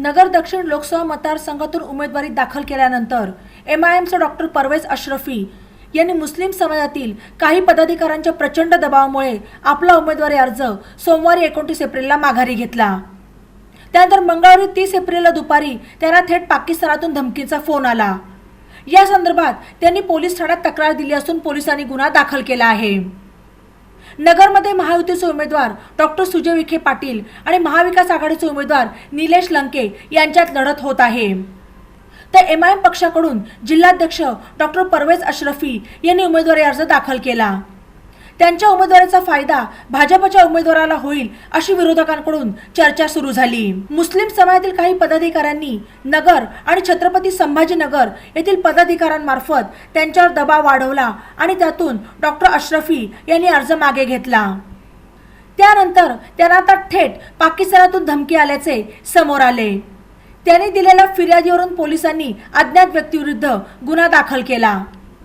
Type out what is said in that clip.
नगर दक्षिण लोकसभा मतदारसंघातून उमेदवारी दाखल केल्यानंतर एम आय एमचे डॉक्टर परवेज अश्रफी यांनी मुस्लिम समाजातील काही पदाधिकाऱ्यांच्या प्रचंड दबावामुळे आपला उमेदवारी अर्ज सोमवारी एकोणतीस एप्रिलला माघारी घेतला. त्यानंतर मंगळवारी तीस एप्रिलला दुपारी त्यांना थेट पाकिस्तानातून धमकीचा फोन आला. या संदर्भात त्यांनी पोलीस ठाण्यात तक्रार दिली असून पोलिसांनी गुन्हा दाखल केला आहे. नगरमध्ये महायुतीचे उमेदवार डॉक्टर सुजय विखे पाटील आणि महाविकास आघाडीचे उमेदवार निलेश लंके यांच्यात लढत होत आहे. तर एम आय एम पक्षाकडून जिल्हाध्यक्ष डॉक्टर परवेज अश्रफी यांनी उमेदवारी अर्ज दाखल केला. त्यांच्या उमेदवारीचा फायदा भाजपच्या उमेदवाराला होईल अशी विरोधकांकडून चर्चा सुरू झाली. मुस्लिम समाजातील काही पदाधिकाऱ्यांनी नगर आणि छत्रपती संभाजीनगर येथील पदाधिकाऱ्यांमार्फत त्यांच्यावर दबाव वाढवला आणि त्यातून डॉक्टर अश्रफी यांनी अर्ज मागे घेतला. त्यानंतर त्यांना आता थेट पाकिस्तानातून धमकी आल्याचे समोर आले. त्यांनी दिलेल्या फिर्यादीवरून पोलिसांनी अज्ञात व्यक्तीविरुद्ध गुन्हा दाखल केला.